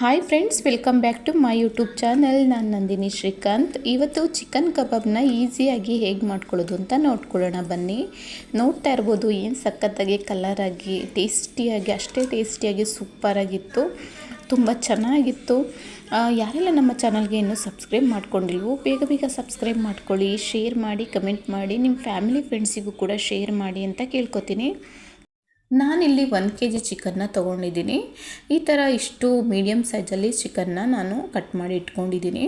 Hi friends welcome back to my YouTube channel ನಾನು ನಂದಿನಿ ಶ್ರೀಕಾಂತ್. ಇವತ್ತು chicken ಕಬಾಬ್ನ ಈಸಿಯಾಗಿ ಹೇಗೆ ಮಾಡ್ಕೊಳ್ಳೋದು ಅಂತ ನೋಡ್ಕೊಳ್ಳೋಣ ಬನ್ನಿ. ನೋಡ್ತಾ ಇರ್ಬೋದು ಏನು ಸಖತ್ತಾಗಿ ಕಲರಾಗಿ ಟೇಸ್ಟಿಯಾಗಿ ಅಷ್ಟೇ ಟೇಸ್ಟಿಯಾಗಿ ಸೂಪರಾಗಿತ್ತು ತುಂಬ ಚೆನ್ನಾಗಿತ್ತು. ಯಾರೆಲ್ಲ ನಮ್ಮ ಚಾನಲ್ಗೆ ಇನ್ನೂ ಸಬ್ಸ್ಕ್ರೈಬ್ ಮಾಡ್ಕೊಂಡಿಲ್ವೋ, ಬೇಗ ಬೇಗ ಸಬ್ಸ್ಕ್ರೈಬ್ ಮಾಡ್ಕೊಳ್ಳಿ ಶೇರ್ ಮಾಡಿ ಕಮೆಂಟ್ ಮಾಡಿ ನಿಮ್ಮ ಫ್ಯಾಮಿಲಿ ಫ್ರೆಂಡ್ಸಿಗೂ ಕೂಡ ಶೇರ್ ಮಾಡಿ ಅಂತ ಕೇಳ್ಕೊತೀನಿ. ನಾನಿಲ್ಲಿ ಒಂದು ಕೆ ಜಿ ಚಿಕನ್ನ ತೊಗೊಂಡಿದ್ದೀನಿ. ಈ ಥರ ಇಷ್ಟು ಮೀಡಿಯಮ್ ಸೈಜಲ್ಲಿ ಚಿಕನ್ನ ನಾನು ಕಟ್ ಮಾಡಿ ಇಟ್ಕೊಂಡಿದ್ದೀನಿ.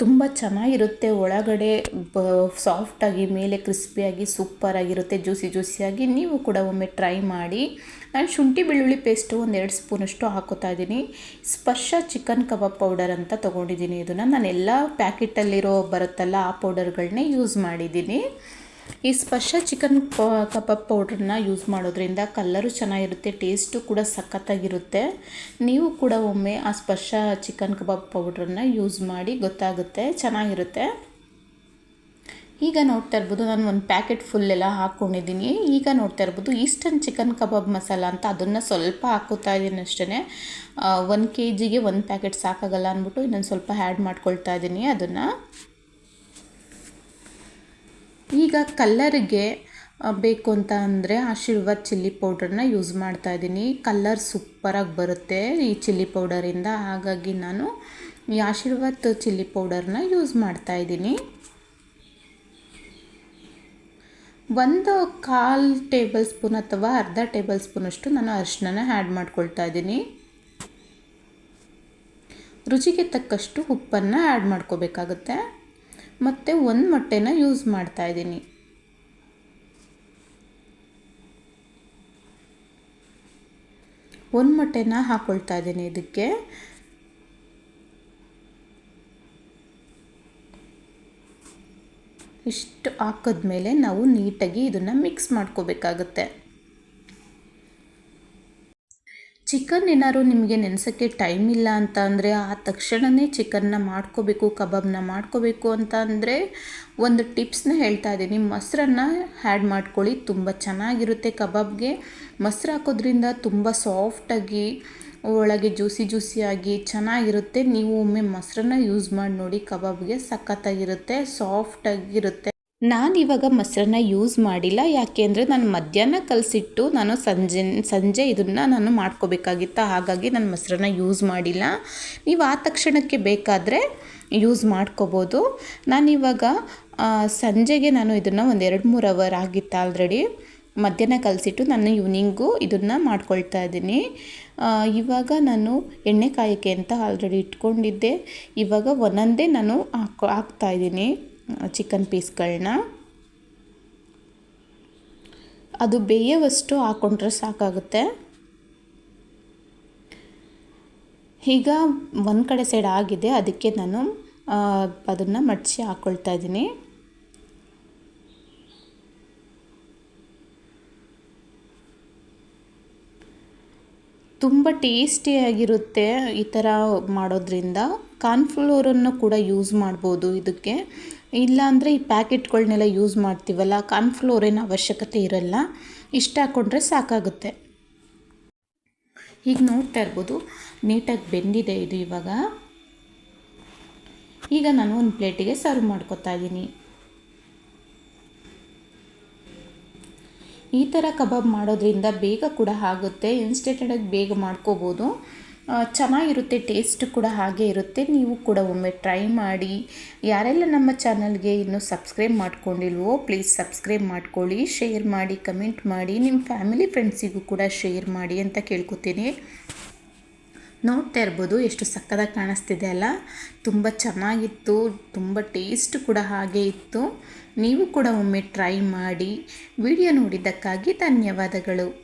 ತುಂಬ ಚೆನ್ನಾಗಿರುತ್ತೆ. ಒಳಗಡೆ ಬ ಸಾಫ್ಟಾಗಿ ಮೇಲೆ ಕ್ರಿಸ್ಪಿಯಾಗಿ ಸೂಪರಾಗಿರುತ್ತೆ ಜ್ಯೂಸಿ ಜ್ಯೂಸಿಯಾಗಿ ನೀವು ಕೂಡ ಒಮ್ಮೆ ಟ್ರೈ ಮಾಡಿ. ನಾನು ಶುಂಠಿ ಬೆಳ್ಳುಳ್ಳಿ ಪೇಸ್ಟು ಒಂದು ಎರಡು ಸ್ಪೂನಷ್ಟು ಹಾಕೋತಾ ಇದ್ದೀನಿ. ಸ್ಪರ್ಶ ಚಿಕನ್ ಕಬಾಬ್ ಪೌಡರ್ ಅಂತ ತೊಗೊಂಡಿದ್ದೀನಿ. ಇದನ್ನು ನಾನು ಎಲ್ಲ ಪ್ಯಾಕೆಟಲ್ಲಿರೋ ಬರುತ್ತಲ್ಲ ಆ ಪೌಡರ್ಗಳನ್ನೇ ಯೂಸ್ ಮಾಡಿದ್ದೀನಿ. ಈ ಸ್ಪರ್ಶ ಚಿಕನ್ ಕಬಾಬ್ ಪೌಡ್ರನ್ನ ಯೂಸ್ ಮಾಡೋದ್ರಿಂದ ಕಲ್ಲರು ಚೆನ್ನಾಗಿರುತ್ತೆ, ಟೇಸ್ಟು ಕೂಡ ಸಖತ್ತಾಗಿರುತ್ತೆ. ನೀವು ಕೂಡ ಒಮ್ಮೆ ಆ ಸ್ಪರ್ಶ ಚಿಕನ್ ಕಬಾಬ್ ಪೌಡ್ರನ್ನ ಯೂಸ್ ಮಾಡಿ ಗೊತ್ತಾಗುತ್ತೆ, ಚೆನ್ನಾಗಿರುತ್ತೆ. ಈಗ ನೋಡ್ತಾ ಇರ್ಬೋದು, ನಾನು ಒಂದು ಪ್ಯಾಕೆಟ್ ಫುಲ್ ಎಲ್ಲ ಹಾಕ್ಕೊಂಡಿದ್ದೀನಿ. ಈಗ ನೋಡ್ತಾ ಇರ್ಬೋದು, ಈಸ್ಟರ್ನ್ ಚಿಕನ್ ಕಬಾಬ್ ಮಸಾಲ ಅಂತ ಅದನ್ನು ಸ್ವಲ್ಪ ಹಾಕೋತಾ ಇದ್ದೀನಿ ಅಷ್ಟೇ ಒಂದು ಕೆ ಜಿಗೆ ಒಂದು ಪ್ಯಾಕೆಟ್ ಸಾಕಾಗಲ್ಲ ಅಂದ್ಬಿಟ್ಟು ಇನ್ನೊಂದು ಸ್ವಲ್ಪ ಆ್ಯಡ್ ಮಾಡ್ಕೊಳ್ತಾ ಇದ್ದೀನಿ ಅದನ್ನು. ಈಗ ಕಲ್ಲರಿಗೆ ಬೇಕು ಅಂತ ಅಂದರೆ ಆಶೀರ್ವಾದ್ ಚಿಲ್ಲಿ ಪೌಡರ್ನ ಯೂಸ್ ಮಾಡ್ತಾ ಇದ್ದೀನಿ. ಕಲ್ಲರ್ ಸೂಪರಾಗಿ ಬರುತ್ತೆ ಈ ಚಿಲ್ಲಿ ಪೌಡರಿಂದ ಹಾಗಾಗಿ ನಾನು ಈ ಆಶೀರ್ವಾದ್ ಚಿಲ್ಲಿ ಪೌಡರ್ನ ಯೂಸ್ ಮಾಡ್ತಾ ಇದ್ದೀನಿ. ಒಂದು ಕಾಲು ಟೇಬಲ್ ಸ್ಪೂನ್ ಅಥವಾ ಅರ್ಧ ಟೇಬಲ್ ಸ್ಪೂನಷ್ಟು ನಾನು ಅರಿಶಿನ ಆ್ಯಡ್ ಮಾಡ್ಕೊಳ್ತಾ ಇದ್ದೀನಿ. ರುಚಿಗೆ ತಕ್ಕಷ್ಟು ಉಪ್ಪನ್ನು ಆ್ಯಡ್ ಮಾಡ್ಕೋಬೇಕಾಗುತ್ತೆ. ಮತ್ತು ಒಂದು ಮೊಟ್ಟೆನ ಯೂಸ್ ಮಾಡ್ತಾ ಇದ್ದೀನಿ. ಒಂದು ಮೊಟ್ಟೆನ ಹಾಕ್ಕೊಳ್ತಾ ಇದ್ದೀನಿ ಇದಕ್ಕೆ. ಇಷ್ಟು ಹಾಕಿದ್ಮೇಲೆ ನಾವು ನೀಟಾಗಿ ಇದನ್ನು ಮಿಕ್ಸ್ ಮಾಡ್ಕೋಬೇಕಾಗುತ್ತೆ. ಚಿಕನ್ ಏನಾದ್ರು ನಿಮಗೆ ನೆನೆಸೋಕ್ಕೆ ಟೈಮ್ ಇಲ್ಲ ಅಂತ ಅಂದರೆ ಆ ತಕ್ಷಣವೇ ಚಿಕನ್ನ ಮಾಡ್ಕೋಬೇಕು, ಕಬಾಬ್ನ ಮಾಡ್ಕೋಬೇಕು ಅಂತ ಅಂದರೆ ಒಂದು ಟಿಪ್ಸ್ನ ಹೇಳ್ತಾ ಇದ್ದೀನಿ. ಮೊಸರನ್ನ ಆ್ಯಡ್ ಮಾಡ್ಕೊಳ್ಳಿ, ತುಂಬ ಚೆನ್ನಾಗಿರುತ್ತೆ ಕಬಾಬ್ಗೆ. ಮೊಸರು ಹಾಕೋದ್ರಿಂದ ತುಂಬ ಸಾಫ್ಟಾಗಿ ಒಳಗೆ ಜ್ಯೂಸಿ ಜ್ಯೂಸಿಯಾಗಿ ಚೆನ್ನಾಗಿರುತ್ತೆ. ನೀವು ಒಮ್ಮೆ ಮೊಸರನ್ನ ಯೂಸ್ ಮಾಡಿ ನೋಡಿ ಕಬಾಬ್ಗೆ ಸಖತ್ತಾಗಿರುತ್ತೆ ಸಾಫ್ಟಾಗಿರುತ್ತೆ ನಾನು ಇವಾಗ ಮೊಸರನ್ನ ಯೂಸ್ ಮಾಡಿಲ್ಲ. ಯಾಕೆ ಅಂದರೆ ನಾನು ಮಧ್ಯಾಹ್ನ ಕಲಸಿಟ್ಟು ನಾನು ಸಂಜೆ ಸಂಜೆ ಇದನ್ನು ನಾನು ಮಾಡ್ಕೋಬೇಕಾಗಿತ್ತು? ಹಾಗಾಗಿ ನಾನು ಮೊಸರನ್ನ ಯೂಸ್ ಮಾಡಿಲ್ಲ. ನೀವು ಆ ತಕ್ಷಣಕ್ಕೆ ಬೇಕಾದರೆ ಯೂಸ್ ಮಾಡ್ಕೋಬೋದು. ನಾನಿವಾಗ ಸಂಜೆಗೆ ನಾನು ಇದನ್ನು ಒಂದು ಎರಡು ಮೂರು ಅವರ್ ಆಗಿತ್ತು ಆಲ್ರೆಡಿ ಮಧ್ಯಾಹ್ನ ಕಲಸಿಟ್ಟು ನಾನು ಈವ್ನಿಂಗು ಇದನ್ನು ಮಾಡ್ಕೊಳ್ತಾ ಇದ್ದೀನಿ. ಇವಾಗ ನಾನು ಎಣ್ಣೆ ಕಾಯೋಕ್ಕೆ ಅಂತ ಆಲ್ರೆಡಿ ಇಟ್ಕೊಂಡಿದ್ದೆ. ಇವಾಗ ಒಂದೊಂದೇ ನಾನು ಹಾಕೋ, ಹಾಕ್ತಾ ಇದ್ದೀನಿ. ಚಿಕನ್ ಪೀಸ್ಗಳನ್ನ ಅದು ಬೇಯವಷ್ಟು ಹಾಕ್ಕೊಂಡ್ರೆ ಸಾಕಾಗುತ್ತೆ. ಈಗ ಒಂದು ಕಡೆ ಸೈಡ್ ಆಗಿದೆ, ಅದಕ್ಕೆ ನಾನು ಅದನ್ನು ಮಡಚಿ ಹಾಕ್ಕೊಳ್ತಾ ಇದ್ದೀನಿ. ತುಂಬ ಟೇಸ್ಟಿಯಾಗಿರುತ್ತೆ ಈ ಥರ ಮಾಡೋದ್ರಿಂದ. ಕಾರ್ನ್ಫ್ಲೋರನ್ನು ಕೂಡ ಯೂಸ್ ಮಾಡ್ಬೋದು ಇದಕ್ಕೆ. ಇಲ್ಲಾಂದರೆ ಈ ಪ್ಯಾಕೆಟ್ಗಳನ್ನೆಲ್ಲ ಯೂಸ್ ಮಾಡ್ತೀವಲ್ಲ ಕಾನ್ಫ್ಲೋರ್ ಏನು ಅವಶ್ಯಕತೆ ಇರಲ್ಲ. ಇಷ್ಟ ಹಾಕ್ಕೊಂಡ್ರೆ ಸಾಕಾಗುತ್ತೆ. ಈಗ ನೋಡ್ತಾ ಇರ್ಬೋದು. ನೀಟಾಗಿ ಬೆಂದಿದೆ ಇದು ಇವಾಗ. ಈಗ ನಾನು ಒಂದು ಪ್ಲೇಟಿಗೆ ಸರ್ವ್ ಮಾಡ್ಕೊತಾ ಇದ್ದೀನಿ. ಈ ಥರ ಕಬಾಬ್ ಮಾಡೋದ್ರಿಂದ ಬೇಗ ಕೂಡ ಆಗುತ್ತೆ. ಇನ್ಸ್ಟೆಂಟಾಗಿ ಬೇಗ ಮಾಡ್ಕೋಬೋದು. ಚೆನ್ನಾಗಿರುತ್ತೆ ಟೇಸ್ಟ್ ಕೂಡ ಹಾಗೆ ಇರುತ್ತೆ. ನೀವು ಕೂಡ ಒಮ್ಮೆ ಟ್ರೈ ಮಾಡಿ. ಯಾರೆಲ್ಲ ನಮ್ಮ ಚಾನಲ್ಗೆ ಇನ್ನೂ ಸಬ್ಸ್ಕ್ರೈಬ್ ಮಾಡ್ಕೊಂಡಿಲ್ವೋ ಪ್ಲೀಸ್ ಸಬ್ಸ್ಕ್ರೈಬ್ ಮಾಡ್ಕೊಳ್ಳಿ. ಶೇರ್ ಮಾಡಿ ಕಮೆಂಟ್ ಮಾಡಿ. ನಿಮ್ಮ ಫ್ಯಾಮಿಲಿ ಫ್ರೆಂಡ್ಸಿಗೂ ಕೂಡ ಶೇರ್ ಮಾಡಿ ಅಂತ ಕೇಳ್ಕೊತೀನಿ. ನೋಡ್ತಾ ಇರ್ಬೋದು, ಎಷ್ಟು ಸಕ್ಕದಾಗಿ ಕಾಣಿಸ್ತಿದೆ ಅಲ್ಲ? ತುಂಬ ಚೆನ್ನಾಗಿತ್ತು, ತುಂಬ ಟೇಸ್ಟ್ ಕೂಡ ಹಾಗೆ ಇತ್ತು. ನೀವು ಕೂಡ ಒಮ್ಮೆ ಟ್ರೈ ಮಾಡಿ, ವಿಡಿಯೋ ನೋಡಿದ್ದಕ್ಕಾಗಿ ಧನ್ಯವಾದಗಳು.